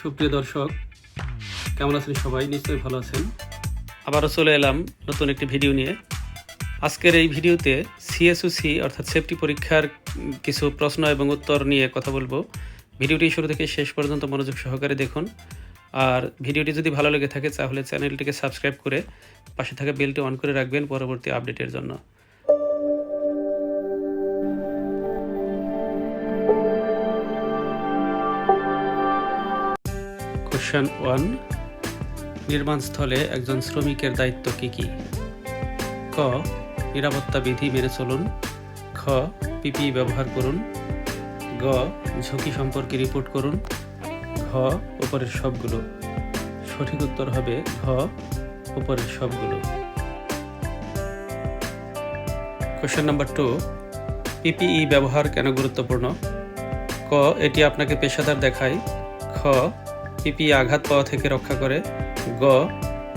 সুপ্রিয় দর্শক, কেমন আছেন সবাই? নিশ্চয়ই ভালো আছেন। আবারও চলে এলাম নতুন একটি ভিডিও নিয়ে। আজকের এই ভিডিওতে সিএসওসি অর্থাৎ সেফটি পরীক্ষার কিছু প্রশ্ন এবং উত্তর নিয়ে কথা বলব। ভিডিওটি শুরু থেকে শেষ পর্যন্ত মনোযোগ সহকারে দেখুন। আর ভিডিওটি যদি ভালো লেগে থাকে, তাহলে চ্যানেলটিকে সাবস্ক্রাইব করে পাশে থাকা বেলটি অন করে রাখবেন পরবর্তী আপডেটের জন্য। কোশ্চেন ওয়ান নির্মাণস্থলে একজন শ্রমিকের দায়িত্ব কি কি? ক, নিরাপত্তা বিধি মেনে চলুন। খ, পিপি ব্যবহার করুন। গ, ঝুঁকি সম্পর্কে রিপোর্ট করুন। ঘ, উপরের সবগুলো। সঠিক উত্তর হবে ঘ, উপরের সবগুলো। কোশ্চেন নাম্বার টু পিপিই ব্যবহার কেন গুরুত্বপূর্ণ? ক, এটি আপনাকে পেশাদার দেখায়। খ পিপি আঘাত পাওয়া থেকে রক্ষা করে। গ,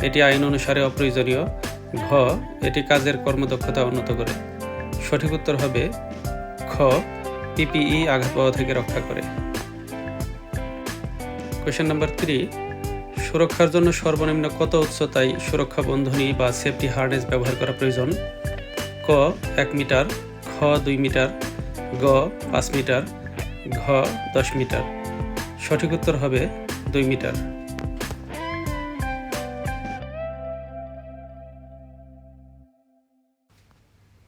এটি আইন অনুসারে অপ্রয়োজনীয়। ঘ, এটি কাজের কর্মদক্ষতা উন্নত করে। সঠিক উত্তর হবে খ, পিপিই আঘাত পাওয়া থেকে রক্ষা করে। কোয়েশ্চেন নাম্বার থ্রি সুরক্ষার জন্য সর্বনিম্ন কত উচ্চতায় সুরক্ষা বন্ধনী বা সেফটি হার্নেস ব্যবহার করা প্রয়োজন? ক, এক মিটার, খ, দুই মিটার, গ, পাঁচ মিটার, ঘ, দশ মিটার। সঠিক উত্তর হবে দুই মিটার।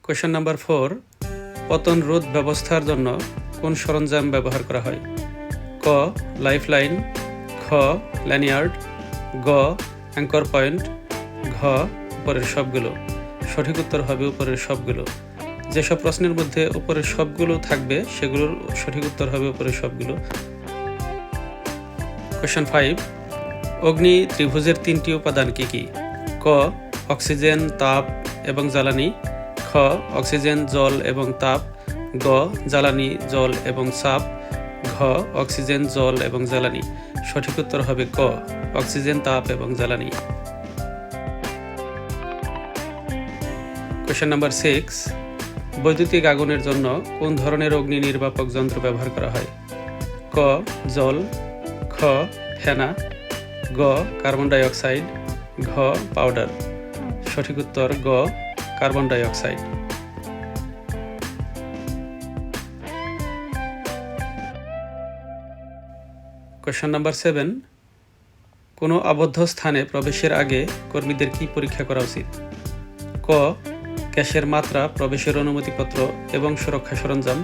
কোয়েশ্চেন নাম্বার ফোর পতন রোধ ব্যবস্থার জন্য কোন সরঞ্জাম ব্যবহার করা হয়? ক লাইফলাইন খ ল্যানিয়ার্ড গ অ্যাঙ্কর পয়েন্ট ঘ, উপরের সবগুলো। সঠিক উত্তর হবে উপরের সবগুলো। যেসব প্রশ্নের মধ্যে উপরের সবগুলো থাকবে, সেগুলোর সঠিক উত্তর হবে উপরের সবগুলো। কোয়েশ্চেন ফাইভ অগ্নি ত্রিভুজের তিনটি উপাদান কি কি? ক, অক্সিজেন, তাপ এবং জ্বালানি। খ, অক্সিজেন, জল এবং তাপ। গ, জ্বালানি, জল এবং চাপ ঘ, অক্সিজেন, জল এবং জ্বালানি। সঠিক উত্তর হবে ক, অক্সিজেন, তাপ এবং জ্বালানি। কোয়েশ্চেন নাম্বার সিক্স বৈদ্যুতিক আগুনের জন্য কোন ধরনের অগ্নি নির্বাপক যন্ত্র ব্যবহার করা হয়? ক, জল খ ফেনা গ, কার্বন ডাই অক্সাইড ঘ, পাউডার। সঠিক উত্তর, গ, carbon dioxide question number seven. কোনো আবদ্ধ স্থানে প্রবেশের আগে কর্মীদের কি পরীক্ষা করা উচিত? ক গ্যাসের মাত্রা, প্রবেশের অনুমতিপত্র এবং সুরক্ষা সরঞ্জাম।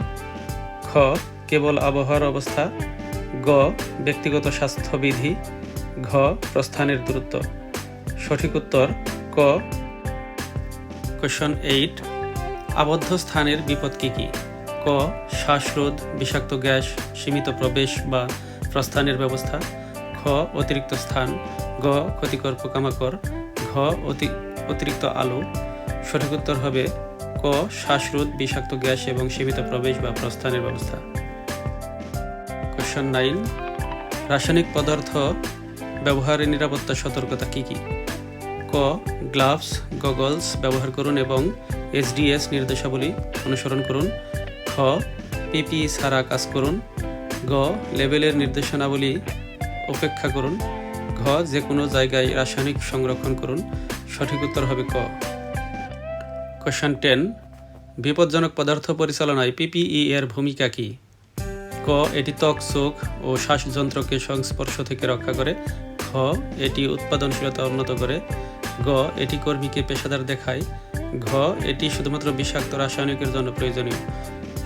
খ, কেবল আবহাওয়ার অবস্থা। গ, ব্যক্তিগত স্বাস্থ্যবিধি, ঘ, প্রস্থানের দূরত্ব। সঠিক উত্তর, ক। কোয়েশন এইট আবদ্ধ স্থানের বিপদ কী কী? ক, শ্বাসরোধ, বিষাক্ত গ্যাস, সীমিত প্রবেশ বা প্রস্থানের ব্যবস্থা। খ, অতিরিক্ত স্থান। গ, ক্ষতিকর পোকামাকড়। ঘ, অতি, অতিরিক্ত আলো। সঠিক উত্তর হবে ক, শ্বাসরোধ, বিষাক্ত গ্যাস এবং সীমিত প্রবেশ বা প্রস্থানের ব্যবস্থা। কোয়েশ্চন নাইন রাসায়নিক পদার্থ ব্যবহারের নিরাপত্তা সতর্কতা কী কী? ক গ্লাভস গগলস ব্যবহার করুন এবং এসডিএস নির্দেশাবলী অনুসরণ করুন। খ পিপি ছাড়া কাজ করুন। গ, লেবেলের নির্দেশনাবলী উপেক্ষা করুন। ঘ যে কোনো জায়গায় রাসায়নিক সংরক্ষণ করুন। সঠিক উত্তর হবে ক। কোয়েশ্চন টেন বিপজ্জনক পদার্থ পরিচালনায় পিপিই এর ভূমিকা কী? ক এটি ত্বক, চোখ ও শ্বাসযন্ত্রকে সংস্পর্শ থেকে রক্ষা করে। খ এটি উৎপাদনশীলতা উন্নত করে। গ, এটি কর্মীকে পেশাদার দেখায়। ঘ, এটি শুধুমাত্র বিষাক্ত রাসায়নিকের জন্য প্রয়োজনীয়।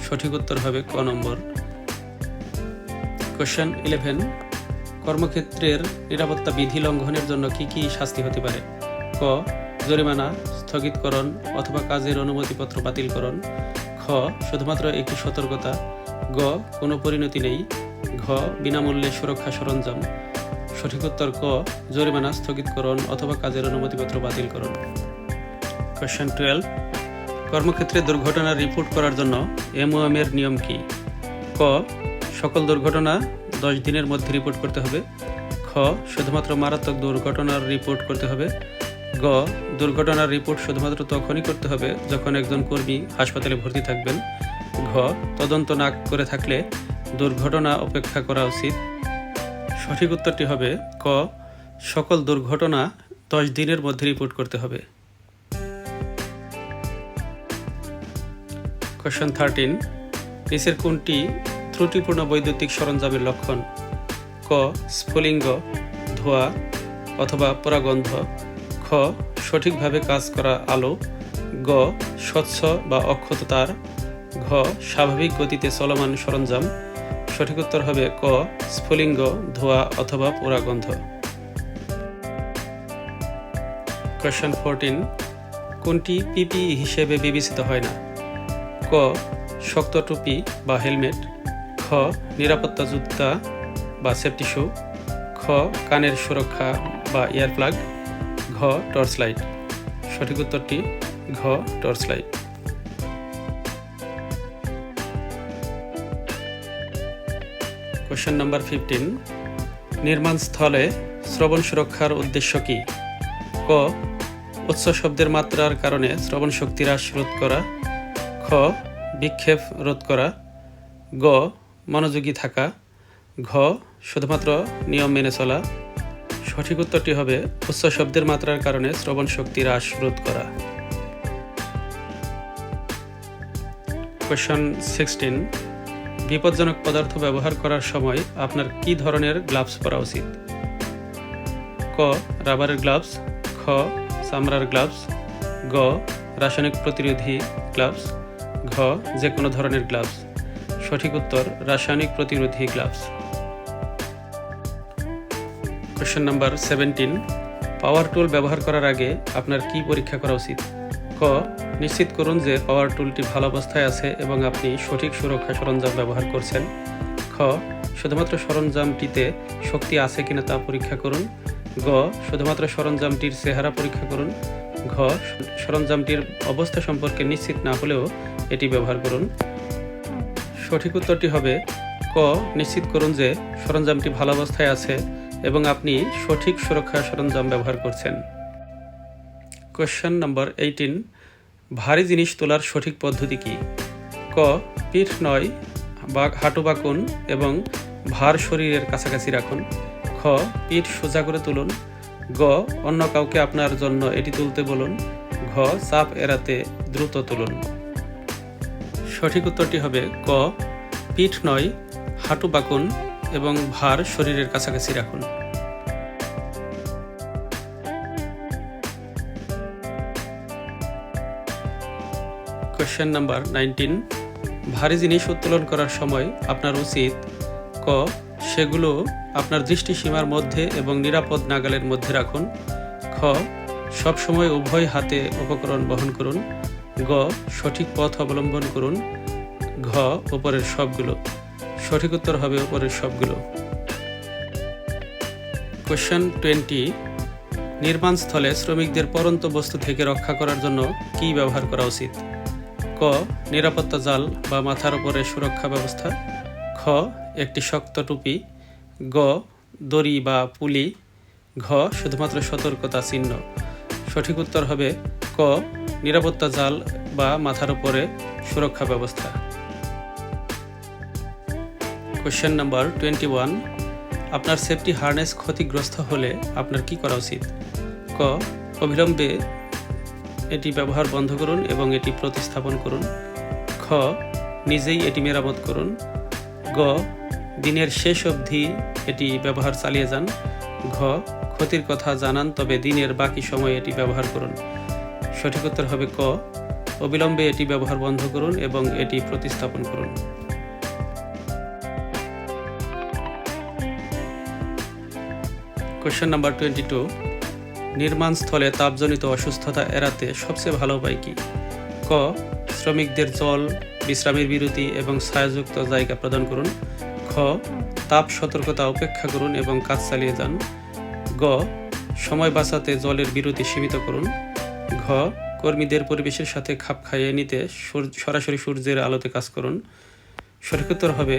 সঠিক উত্তর হবে ক নম্বর। কোশ্চেন ইলেভেন, কর্মক্ষেত্রের নিরাপত্তা বিধি লঙ্ঘনের জন্য কি কি শাস্তি হতে পারে? ক, জরিমানা, স্থগিতকরণ অথবা কাজের অনুমতিপত্র বাতিলকরণ। খ, শুধুমাত্র একটি সতর্কতা। গ, কোনো পরিণতি নেই। ঘ, বিনামূল্যে সুরক্ষা সরঞ্জাম। সঠিক উত্তর ক, জরিমানা স্থগিতকরণ অথবা কাজের অনুমতিপত্র বাতিলকরণ। কোয়েশ্চেন টুয়েলভ কর্মক্ষেত্রে দুর্ঘটনা রিপোর্ট করার জন্য এমওএম এর নিয়ম কি? ক, সকল দুর্ঘটনা দশ দিনের মধ্যে রিপোর্ট করতে হবে। খ, শুধুমাত্র মারাত্মক দুর্ঘটনার রিপোর্ট করতে হবে। গ, দুর্ঘটনার রিপোর্ট শুধুমাত্র তখনই করতে হবে যখন একজন কর্মী হাসপাতালে ভর্তি থাকবেন। ঘ, তদন্ত না করে থাকলে দুর্ঘটনা অপেক্ষা করা উচিত। সঠিক উত্তরটি হবে ক, সকল দুর্ঘটনা দশ দিনের মধ্যে রিপোর্ট করতে হবে। কোয়েশ্চন থার্টিন নিচের কোনটি ত্রুটিপূর্ণ বৈদ্যুতিক সরঞ্জামের লক্ষণ? ক, স্ফুলিঙ্গ, ধোয়া অথবা পরাগন্ধ। খ, সঠিকভাবে কাজ করা আলো। গ, স্বচ্ছ বা অক্ষত তার। ঘ স্বাভাবিক গতিতে চলমান সরঞ্জাম। সঠিক উত্তর হবে ক, স্ফুলিঙ্গ, ধোয়া অথবা পোড়াগন্ধ কোয়েশ্চন ফোরটিন কোনটি পিপি হিসেবে বিবেচিত হয় না? ক, শক্ত টুপি বা হেলমেট। খ, নিরাপত্তা জুতা বা সেফটি শু খ, কানের সুরক্ষা বা ইয়ার প্লাগ ঘ টর্চ লাইট সঠিক উত্তরটি ঘ torch light question number fifteen নির্মাণ স্থলে শ্রবণ সুরক্ষার উদ্দেশ্য কি? ক. উচ্চ শব্দের মাত্রার কারণে শ্রবণ শক্তি হ্রাস রোধ করা। খ. বিক্ষেপ রোধ করা। গ. মনোযোগী থাকা। ঘ. শুধুমাত্র নিয়ম মেনে চলা। সঠিক উত্তরটি হবে উচ্চ শব্দের মাত্রার কারণে শ্রবণ শক্তি হ্রাস রোধ করা। কোয়েশন সিক্সটিন বিপজ্জনক পদার্থ ব্যবহার করার সময় আপনার কি ধরনের গ্লাভস পরা উচিত? ক, রাবারের গ্লাভস, খ, চামড়ার গ্লাভস, গ, রাসায়নিক প্রতিরোধী গ্লাভস, ঘ যে কোনো ধরনের গ্লাভস। সঠিক উত্তর, রাসায়নিক প্রতিরোধী gloves. Question number seventeen, power tool ব্যবহার করার আগে আপনার কি পরীক্ষা করা উচিত? ক নিশ্চিত করুন যে পাওয়ার টুলটি ভালো অবস্থায় আছে এবং আপনি সঠিক সুরক্ষা সরঞ্জাম ব্যবহার করছেন। খ, শুধুমাত্র সরঞ্জামটিতে শক্তি আছে কিনা তা পরীক্ষা করুন। গ, শুধুমাত্র সরঞ্জামটির চেহারা পরীক্ষা করুন। ঘ, সরঞ্জামটির অবস্থা সম্পর্কে নিশ্চিত না হলেও এটি ব্যবহার করুন। সঠিক উত্তরটি হবে, ক, নিশ্চিত করুন যে সরঞ্জামটি ভালো অবস্থায় আছে এবং আপনি সঠিক সুরক্ষা সরঞ্জাম ব্যবহার করছেন। কোয়েশ্চেন নম্বর এইটিন ভারী জিনিস তোলার সঠিক পদ্ধতি কি? ক, পিঠ নয়, বা হাঁটু বাকুন এবং ভার শরীরের কাছাকাছি রাখুন। খ, পিঠ সোজা করে তুলুন। গ, অন্য কাউকে আপনার জন্য এটি তুলতে বলুন। ঘ, চাপ এড়াতে দ্রুত তুলুন। সঠিক উত্তরটি হবে ক, পিঠ নয়, হাঁটু বাকুন এবং ভার শরীরের কাছাকাছি রাখুন। কোয়েশ্চেন নাম্বার নাইনটিন ভারী জিনিস উত্তোলন করার সময় আপনার উচিত ক, সেগুলো আপনার দৃষ্টিসীমার মধ্যে এবং নিরাপদ নাগালের মধ্যে রাখুন। খ সবসময় উভয় হাতে উপকরণ বহন করুন। গ, সঠিক পথ অবলম্বন করুন। ঘ, উপরের সবগুলো। সঠিক উত্তর হবে উপরের সবগুলো। কোয়েশ্চেন টোয়েন্টি নির্মাণস্থলে শ্রমিকদের পরন্ত বস্তু থেকে রক্ষা করার জন্য কি ব্যবহার করা উচিত? ক, নিরাপত্তা জাল বা মাথার উপরে সুরক্ষা ব্যবস্থা। খ, একটি শক্ত টুপি। গ, দড়ি বা পুলি। ঘ, শুধুমাত্র সতর্কতা চিহ্ন। সঠিক উত্তর হবে ক, নিরাপত্তা জাল বা মাথার উপরে সুরক্ষা ব্যবস্থা। কোশ্চেন নাম্বার টোয়েন্টি ওয়ান আপনার সেফটি হার্নেস ক্ষতিগ্রস্ত হলে আপনার কি করা উচিত? ক, অবিলম্বে এটি ব্যবহার বন্ধ করুন এবং এটি প্রতিস্থাপন করুন। খ, নিজেই এটি মেরামত করুন। গ, দিনের শেষ অবধি এটি ব্যবহার চালিয়ে যান। ঘ, ক্ষতির কথা জানান, তবে দিনের বাকি সময় এটি ব্যবহার করুন। সঠিক উত্তর হবে ক, অবিলম্বে এটি ব্যবহার বন্ধ করুন এবং এটি প্রতিস্থাপন করুন। কোয়েশ্চেন নাম্বার টোয়েন্টি টু নির্মাণস্থলে তাপজনিত অসুস্থতা এড়াতে সবচেয়ে ভালো উপায় কী? ক. শ্রমিকদের জল, বিশ্রামের বিরতি এবং ছায়াযুক্ত জায়গা প্রদান করুন। খ. তাপ সতর্কতা উপেক্ষা করুন এবং কাজ চালিয়ে যান। গ. সময় বাঁচাতে জলের বিরতি সীমিত করুন। ঘ. কর্মীদের পরিবেশের সাথে খাপ খাইয়ে নিতে সরাসরি সূর্যের আলোতে কাজ করুন। সঠিক উত্তর হবে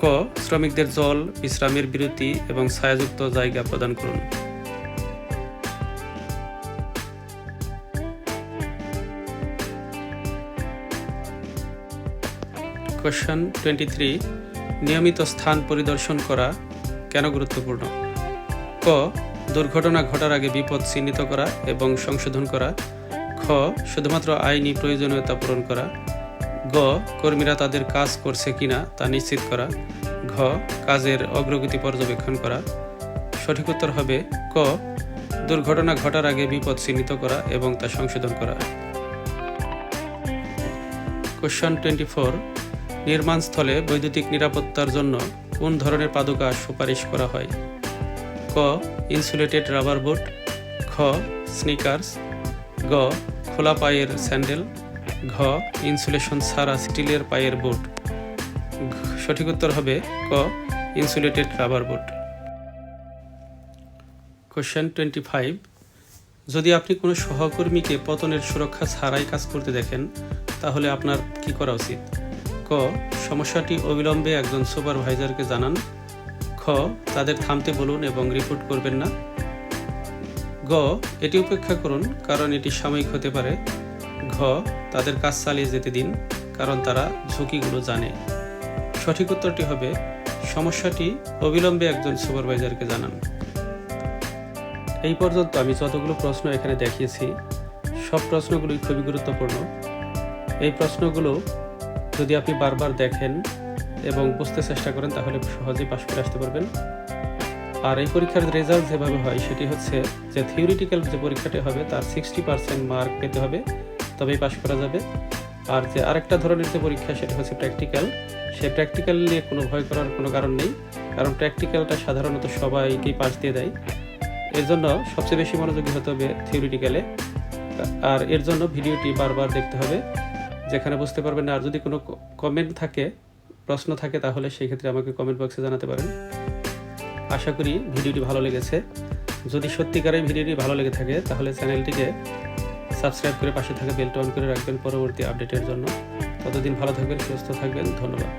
ক. শ্রমিকদের জল, বিশ্রামের বিরতি এবং ছায়াযুক্ত জায়গা প্রদান করুন। কোয়েশ্চন টোয়েন্টি থ্রি নিয়মিত স্থান পরিদর্শন করা কেন গুরুত্বপূর্ণ? ক, দুর্ঘটনা ঘটার আগে বিপদ চিহ্নিত করা এবং সংশোধন করা। খ, শুধুমাত্র আইনি প্রয়োজনীয়তা পূরণ করা। গ, কর্মীরা তাদের কাজ করছে কিনা তা নিশ্চিত করা। ঘ, কাজের অগ্রগতি পর্যবেক্ষণ করা। সঠিক উত্তর হবে ক, দুর্ঘটনা ঘটার আগে বিপদ চিহ্নিত করা এবং তা সংশোধন করা। কোশ্চন টোয়েন্টি ফোর নির্মাণস্থলে বৈদ্যুতিক নিরাপত্তার জন্য কোন ধরনের পাদুকা সুপারিশ করা হয়? ক, ইনসুলেটেড রাবার বুট। খ, স্নিকার্স। গ, খোলা পায়ের স্যান্ডেল। ঘ, ইনসুলেশন ছাড়া স্টিলের পায়ের বুট। সঠিক উত্তর হবে ক, insulated rubber boot. Question twenty five. যদি আপনি কোনো সহকর্মীকে পতনের সুরক্ষা ছাড়াই কাজ করতে দেখেন, তাহলে আপনার কি করা উচিত? ক, সমস্যাটি অবিলম্বে একজন সুপারভাইজারকে জানান। খ, তাদের থামতে বলুন এবং রিপোর্ট করবেন না। গ, এটি উপেক্ষা করুন, কারণ এটি সাময়িক হতে পারে। ঘ, তাদের কাজ চালিয়ে যেতে দিন, কারণ তারা ঝুঁকিগুলো জানে। সঠিক উত্তরটি হবে, সমস্যাটি অবিলম্বে একজন সুপারভাইজারকে জানান। এই পর্যন্ত আমি যতগুলো প্রশ্ন এখানে দেখিয়েছি, সব প্রশ্নগুলোই খুবই গুরুত্বপূর্ণ। এই প্রশ্নগুলো যদি আপনি বারবার দেখেন এবং বুঝতে চেষ্টা করেন, তাহলে সহজেই পাশ করে আসতে পারবেন। আর এই পরীক্ষার রেজাল্ট যেভাবে হয়, সেটি হচ্ছে যে থিওরিটিক্যাল যে পরীক্ষাটি হবে, তার সিক্সটি পার্সেন্ট মার্ক পেতে হবে, তবেই পাশ করা যাবে। আর যে আরেকটা ধরনের যে পরীক্ষা, সেটা হচ্ছে প্র্যাকটিক্যাল সে প্র্যাকটিক্যাল নিয়ে কোনো ভয় করার কোনো কারণ নেই, কারণ প্র্যাকটিক্যালটা সাধারণত সবাইকেই পাশ দিয়ে দেয়। এর জন্য সবচেয়ে বেশি মনোযোগী হতে হবে থিওরিটিক্যালে আর এর জন্য ভিডিওটি বারবার দেখতে হবে। যেখানে বুঝতে পারবেন না, আর যদি কোনো কমেন্ট থাকে, প্রশ্ন থাকে, তাহলে সেই ক্ষেত্রে আমাকে কমেন্ট বক্সে জানাতে পারেন। আশা করি ভিডিওটি ভালো লেগেছে। যদি সত্যিকারের ভিডিওটি ভালো লেগে থাকে, তাহলে চ্যানেলটিকে সাবস্ক্রাইব করে পাশে থাকা বেলটা অন করে রাখবেন পরবর্তী আপডেটের জন্য। ততদিন ভালো থাকবেন, সুস্থ থাকবেন, ধন্যবাদ।